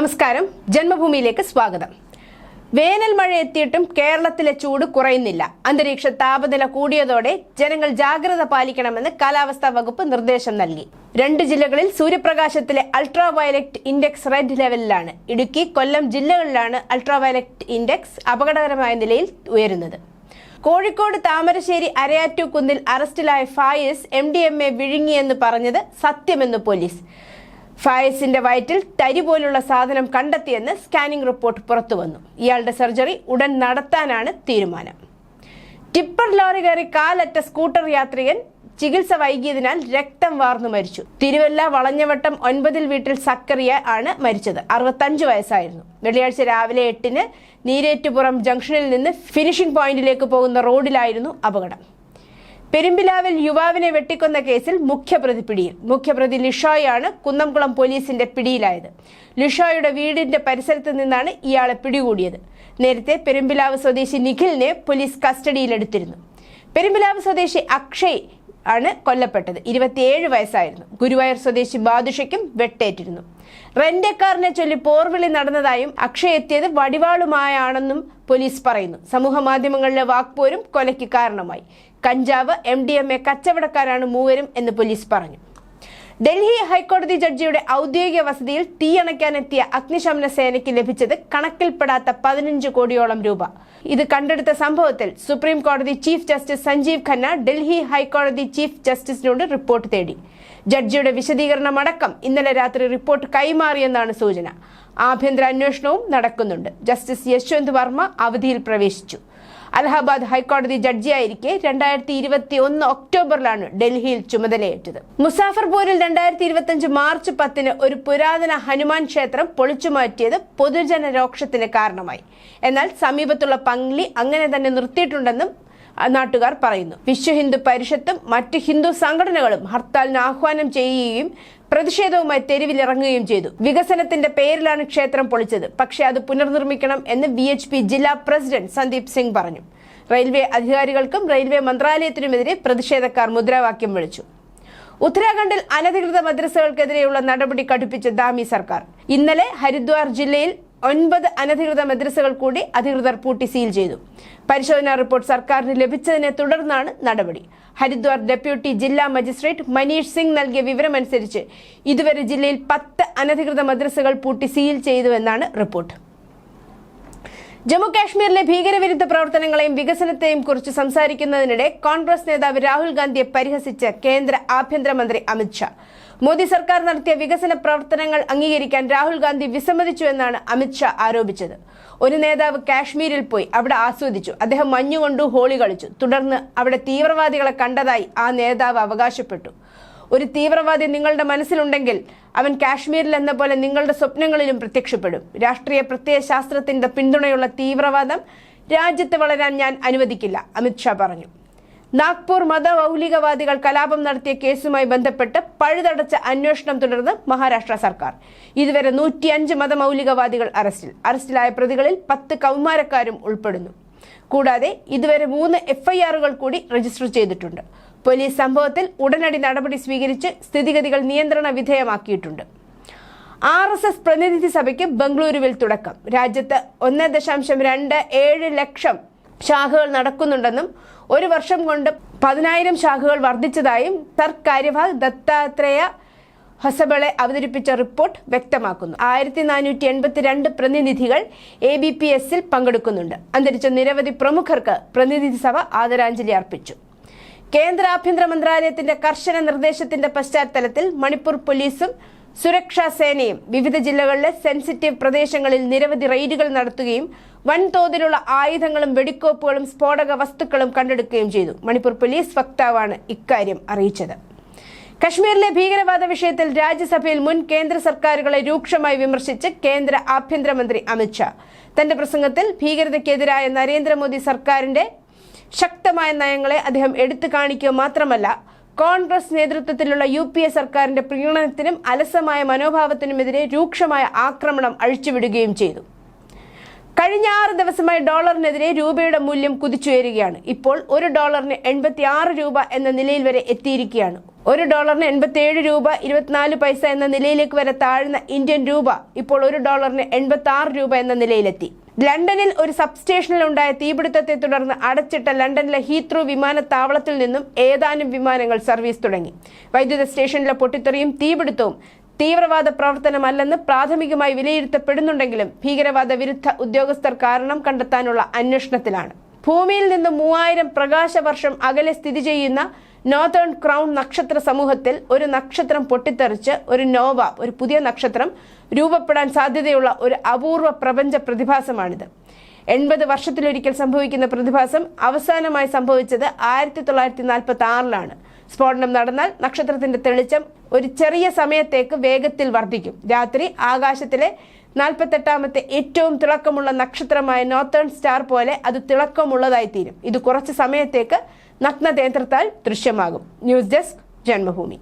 നമസ്കാരം. ജന്മഭൂമിയിലേക്ക് സ്വാഗതം. വേനൽ മഴ എത്തിയിട്ടും കേരളത്തിലെ ചൂട് കുറയുന്നില്ല. അന്തരീക്ഷ താപനില കൂടിയതോടെ ജനങ്ങൾ ജാഗ്രത പാലിക്കണമെന്ന് കാലാവസ്ഥാ വകുപ്പ് നിർദ്ദേശം നൽകി. രണ്ട് ജില്ലകളിൽ സൂര്യപ്രകാശത്തിലെ അൾട്രാ വയലറ്റ് ഇൻഡെക്സ് റെഡ് ലെവലിലാണ്. ഇടുക്കി കൊല്ലം ജില്ലകളിലാണ് അൾട്രാ വയലറ്റ് ഇൻഡെക്സ് അപകടകരമായ നിലയിൽ ഉയരുന്നത്. കോഴിക്കോട് താമരശ്ശേരി അരയാറ്റൂക്കുന്നിൽ അറസ്റ്റിലായ Fayis M D M A വിഴുങ്ങിയെന്ന് പറഞ്ഞത് സത്യമെന്ന് പോലീസ്. ഫായസിന്റെ വയറ്റിൽ തരി പോലുള്ള സാധനം കണ്ടെത്തിയെന്ന് സ്കാനിംഗ് റിപ്പോർട്ട് പുറത്തുവന്നു. ഇയാളുടെ സർജറി ഉടൻ നടത്താനാണ് തീരുമാനം. ടിപ്പർ ലോറി കയറി കാലറ്റ സ്കൂട്ടർ യാത്രികൻ ചികിത്സ വൈകിയതിനാൽ രക്തം വാർന്നു മരിച്ചു. തിരുവല്ല വളഞ്ഞവട്ടം ഒൻപതിൽ വീട്ടിൽ സക്കറിയ ആണ് മരിച്ചത്. അറുപത്തഞ്ച് വയസ്സായിരുന്നു. വെള്ളിയാഴ്ച രാവിലെ എട്ടിന് നീരേറ്റുപുറം ജംഗ്ഷനിൽ നിന്ന് ഫിനിഷിംഗ് പോയിന്റിലേക്ക് പോകുന്ന റോഡിലായിരുന്നു അപകടം. പെരുമ്പിലാവിൽ യുവാവിനെ വെട്ടിക്കൊന്ന കേസിൽ മുഖ്യപ്രതി പിടിയിൽ മുഖ്യപ്രതി ലിഷോയാണ് കുന്നംകുളം പോലീസിന്റെ പിടിയിലായത്. ലിഷോയുടെ വീടിന്റെ പരിസരത്ത് നിന്നാണ് ഇയാളെ പിടികൂടിയത്. നേരത്തെ പെരുമ്പിലാവ് സ്വദേശി നിഖിലിനെ പോലീസ് കസ്റ്റഡിയിലെടുത്തിരുന്നു. പെരുമ്പിലാവ് സ്വദേശി അക്ഷയ് ആണ് കൊല്ലപ്പെട്ടത്. ഇരുപത്തിയേഴ് വയസ്സായിരുന്നു. ഗുരുവായൂർ സ്വദേശി ബാദുഷയ്ക്കും വെട്ടേറ്റിരുന്നു. റെന്റക്കാറിനെ ചൊല്ലി പോർവിളി നടന്നതായും അക്ഷയ് എത്തിയത് വടിവാളുമായാണെന്നും പോലീസ് പറയുന്നു. സമൂഹ മാധ്യമങ്ങളിലെ വാക്പോരും കൊലയ്ക്ക് കാരണമായി. കഞ്ചാവ് എം ഡി എം എ കച്ചവടക്കാരാണ് മൂവരും എന്ന് പോലീസ് പറഞ്ഞു. ഡൽഹി ഹൈക്കോടതി ജഡ്ജിയുടെ ഔദ്യോഗിക വസതിയിൽ തീയണയ്ക്കാനെത്തിയ അഗ്നിശമന സേനയ്ക്ക് ലഭിച്ചത് കണക്കിൽപ്പെടാത്ത പതിനഞ്ച് കോടിയോളം രൂപ. ഇത് കണ്ടെടുത്ത സംഭവത്തിൽ സുപ്രീം കോടതി ചീഫ് ജസ്റ്റിസ് സഞ്ജീവ് ഖന്ന ഡൽഹി ഹൈക്കോടതി ചീഫ് ജസ്റ്റിസിനോട് റിപ്പോർട്ട് തേടി. ജഡ്ജിയുടെ വിശദീകരണമടക്കം ഇന്നലെ രാത്രി റിപ്പോർട്ട് കൈമാറിയെന്നാണ് സൂചന. ആഭ്യന്തര അന്വേഷണവും നടക്കുന്നുണ്ട്. ജസ്റ്റിസ് യശ്വന്ത് വർമ്മ അവധിയിൽ പ്രവേശിച്ചു. അലഹാബാദ് ഹൈക്കോടതി ജഡ്ജിയായിരിക്കെ രണ്ടായിരത്തി ഇരുപത്തി ഒന്ന് ഒക്ടോബറിലാണ് ഡൽഹിയിൽ ചുമതലയേറ്റത്. മുസാഫർപൂരിൽ രണ്ടായിരത്തി ഇരുപത്തി മാർച്ച് പത്തിന് ഒരു പുരാതന ഹനുമാൻ ക്ഷേത്രം പൊളിച്ചുമാറ്റിയത് പൊതുജന രോക്ഷത്തിന് കാരണമായി. എന്നാൽ സമീപത്തുള്ള പങ്ക്ലി അങ്ങനെ തന്നെ നിർത്തിയിട്ടുണ്ടെന്നും നാട്ടുകാർ പറയുന്നു. വിശ്വ ഹിന്ദു പരിഷത്തും മറ്റ് ഹിന്ദു സംഘടനകളും ഹർത്താലിന് ആഹ്വാനം ചെയ്യുകയും പ്രതിഷേധവുമായി തെരുവിലിറങ്ങുകയും ചെയ്തു. വികസനത്തിന്റെ പേരിലാണ് ക്ഷേത്രം പൊളിച്ചത്. പക്ഷേ അത് പുനർനിർമ്മിക്കണം എന്ന് വി എച്ച് പി ജില്ലാ പ്രസിഡന്റ് സന്ദീപ് സിംഗ് പറഞ്ഞു. റെയിൽവേ അധികാരികൾക്കും റെയിൽവേ മന്ത്രാലയത്തിനുമെതിരെ പ്രതിഷേധക്കാർ മുദ്രാവാക്യം വിളിച്ചു. ഉത്തരാഖണ്ഡിൽ അനധികൃത മദ്രസകൾക്കെതിരെയുള്ള നടപടി കടുപ്പിച്ച ദാമി സർക്കാർ. ഇന്നലെ ഹരിദ്വാർ ജില്ലയിൽ ഒൻപത് അനധികൃത മദ്രസകൾ കൂടി അധികൃതർ പൂട്ടി സീൽ ചെയ്തു. പരിശോധനാ റിപ്പോർട്ട് സർക്കാരിന് ലഭിച്ചതിനെ തുടർന്നാണ് നടപടി. ഹരിദ്വാർ ഡെപ്യൂട്ടി ജില്ലാ മജിസ്ട്രേറ്റ് മനീഷ് സിംഗ് നൽകിയ വിവരമനുസരിച്ച് ഇതുവരെ ജില്ലയിൽ പത്ത് അനധികൃത മദ്രസകൾ പൂട്ടി സീൽ ചെയ്തുവെന്നാണ് റിപ്പോർട്ട്. ജമ്മു കാശ്മീരിലെ ഭീകരവിരുദ്ധ പ്രവർത്തനങ്ങളെയും വികസനത്തെയും കുറിച്ച് സംസാരിക്കുന്നതിനിടെ കോൺഗ്രസ് നേതാവ് രാഹുൽ ഗാന്ധിയെ പരിഹസിച്ച് കേന്ദ്ര ആഭ്യന്തരമന്ത്രി അമിത്ഷാ മോദി സർക്കാർ നടത്തിയ വികസന പ്രവർത്തനങ്ങൾ അംഗീകരിക്കാൻ രാഹുൽ ഗാന്ധി വിസമ്മതിച്ചു എന്നാണ് അമിത്ഷാ ആരോപിച്ചത്. ഒരു നേതാവ് കാശ്മീരിൽ പോയി അവിടെ ആസ്വദിച്ചു. അദ്ദേഹം മഞ്ഞുകൊണ്ടു ഹോളി കളിച്ചു. തുടർന്ന് അവിടെ തീവ്രവാദികളെ കണ്ടതായി ആ നേതാവ് അവകാശപ്പെട്ടു. ഒരു തീവ്രവാദി നിങ്ങളുടെ മനസ്സിലുണ്ടെങ്കിൽ അവൻ കാശ്മീരിൽ എന്ന പോലെ നിങ്ങളുടെ സ്വപ്നങ്ങളിലും പ്രത്യക്ഷപ്പെടും. രാഷ്ട്രീയ പ്രത്യയശാസ്ത്രത്തിന്റെ പിന്തുണയുള്ള തീവ്രവാദം രാജ്യത്ത് വളരാൻ ഞാൻ അനുവദിക്കില്ല അമിത്ഷാ പറഞ്ഞു. നാഗ്പൂർ മതമൗലികവാദികൾ കലാപം നടത്തിയ കേസുമായി ബന്ധപ്പെട്ട് പഴുതടച്ച അന്വേഷണം തുടർന്ന് മഹാരാഷ്ട്ര സർക്കാർ. ഇതുവരെ നൂറ്റിയഞ്ച് മതമൗലികവാദികൾ അറസ്റ്റിൽ. അറസ്റ്റിലായ പ്രതികളിൽ പത്ത് കൗമാരക്കാരും ഉൾപ്പെടുന്നു. കൂടാതെ ഇതുവരെ മൂന്ന് എഫ്ഐആറുകൾ കൂടി രജിസ്റ്റർ ചെയ്തിട്ടുണ്ട്. പോലീസ് സംഭവത്തിൽ ഉടനടി നടപടി സ്വീകരിച്ച് സ്ഥിതിഗതികൾ നിയന്ത്രണ വിധേയമാക്കിയിട്ടുണ്ട്. ആർ എസ് എസ് പ്രതിനിധി സഭയ്ക്ക് ബംഗളൂരുവിൽ തുടക്കം. രാജ്യത്ത് ഒന്ന് ദശാംശം രണ്ട് ഏഴ് ലക്ഷം ശാഖകൾ നടക്കുന്നുണ്ടെന്നും ഒരു വർഷം കൊണ്ട് പതിനായിരം ശാഖകൾ വർദ്ധിച്ചതായും സർക്കാര്യഭാഗ് ദത്താത്രേയ ഹൊസബളെ അവതരിപ്പിച്ച റിപ്പോർട്ട് വ്യക്തമാക്കുന്നു. ആയിരത്തി നാനൂറ്റി എൺപത്തിരണ്ട് പ്രതിനിധികൾ എ ബി പി എസിൽ പങ്കെടുക്കുന്നുണ്ട്. അന്തരിച്ച നിരവധി പ്രമുഖർക്ക് പ്രതിനിധി സഭ ആദരാഞ്ജലി അർപ്പിച്ചു. കേന്ദ്ര ആഭ്യന്തര മന്ത്രാലയത്തിന്റെ കർശന നിർദ്ദേശത്തിന്റെ പശ്ചാത്തലത്തിൽ മണിപ്പൂർ പോലീസും സുരക്ഷാ സേനയും വിവിധ ജില്ലകളിലെ സെൻസിറ്റീവ് പ്രദേശങ്ങളിൽ നിരവധി റെയ്ഡുകൾ നടത്തുകയും വൻതോതിലുള്ള ആയുധങ്ങളും വെടിക്കോപ്പുകളും സ്ഫോടക വസ്തുക്കളും കണ്ടെടുക്കുകയും ചെയ്തു. മണിപ്പൂർ പോലീസ് വക്താവാണ് ഇക്കാര്യം അറിയിച്ചത്. കശ്മീരിലെ ഭീകരവാദ വിഷയത്തിൽ രാജ്യസഭയിൽ മുൻ കേന്ദ്ര സർക്കാരുകളെ രൂക്ഷമായി വിമർശിച്ച് കേന്ദ്ര ആഭ്യന്തരമന്ത്രി അമിത്ഷാ തന്റെ പ്രസംഗത്തിൽ ഭീകരതയ്ക്കെതിരായ നരേന്ദ്രമോദി സർക്കാരിന്റെ ശക്തമായ നയങ്ങളെ അദ്ദേഹം എടുത്തു കാണിക്കുക മാത്രമല്ല കോൺഗ്രസ് നേതൃത്വത്തിലുള്ള യു പി എ സർക്കാരിന്റെ പ്രീണനത്തിനും അലസമായ മനോഭാവത്തിനുമെതിരെ രൂക്ഷമായ ആക്രമണം അഴിച്ചുവിടുകയും ചെയ്തു. കഴിഞ്ഞ ആറ് ദിവസമായി ഡോളറിനെതിരെ രൂപയുടെ മൂല്യം കുതിച്ചുയരുകയാണ്. ഇപ്പോൾ ഒരു ഡോളറിന് എൺപത്തി ആറ് രൂപ എന്ന നിലയിൽ വരെ എത്തിയിരിക്കുകയാണ്. ഒരു ഡോളറിന് എൺപത്തിയേഴ് രൂപ ഇരുപത്തിനാല് പൈസ എന്ന നിലയിലേക്ക് വരെ താഴ്ന്ന ഇന്ത്യൻ രൂപ ഇപ്പോൾ ഒരു ഡോളറിന് എൺപത്തി ആറ് രൂപ എന്ന നിലയിലെത്തി. ലണ്ടനിൽ ഒരു സബ്സ്റ്റേഷനിൽ ഉണ്ടായ തീപിടുത്തത്തെ തുടർന്ന് അടച്ചിട്ട ലണ്ടനിലെ ഹീത്രൂ വിമാനത്താവളത്തിൽ നിന്നും ഏതാനും വിമാനങ്ങൾ സർവീസ് തുടങ്ങി. വൈദ്യുത സ്റ്റേഷനിലെ പൊട്ടിത്തെറിയും തീപിടുത്തവും തീവ്രവാദ പ്രവർത്തനമല്ലെന്ന് പ്രാഥമികമായി വിലയിരുത്തപ്പെടുന്നുണ്ടെങ്കിലും ഭീകരവാദ വിരുദ്ധ ഉദ്യോഗസ്ഥർ കാരണം കണ്ടെത്താനുള്ള അന്വേഷണത്തിലാണ്. ഭൂമിയിൽ നിന്ന് മൂവായിരം പ്രകാശവർഷം അകലെ സ്ഥിതി ചെയ്യുന്ന നോർത്തേൺ ക്രൗൺ നക്ഷത്ര സമൂഹത്തിൽ ഒരു നക്ഷത്രം പൊട്ടിത്തെറിച്ച് ഒരു നോവ ഒരു പുതിയ നക്ഷത്രം രൂപപ്പെടാൻ സാധ്യതയുള്ള ഒരു അപൂർവ പ്രപഞ്ച പ്രതിഭാസമാണിത്. എൺപത് വർഷത്തിലൊരിക്കൽ സംഭവിക്കുന്ന പ്രതിഭാസം അവസാനമായി സംഭവിച്ചത് ആയിരത്തി തൊള്ളായിരത്തി നാൽപ്പത്തി ആറിലാണ് സ്ഫോടനം നടന്നാൽ നക്ഷത്രത്തിന്റെ തെളിച്ചം ഒരു ചെറിയ സമയത്തേക്ക് വേഗത്തിൽ വർദ്ധിക്കും. രാത്രി ആകാശത്തിലെ നാൽപ്പത്തെട്ടാമത്തെ ഏറ്റവും തിളക്കമുള്ള നക്ഷത്രമായ നോർത്തേൺ സ്റ്റാർ പോലെ അത് തിളക്കമുള്ളതായി തീരും ഇത് കുറച്ച് സമയത്തേക്ക് നഗ്നതേത്രത്താൽ ദൃശ്യമാകും. News desk Janmabhumi.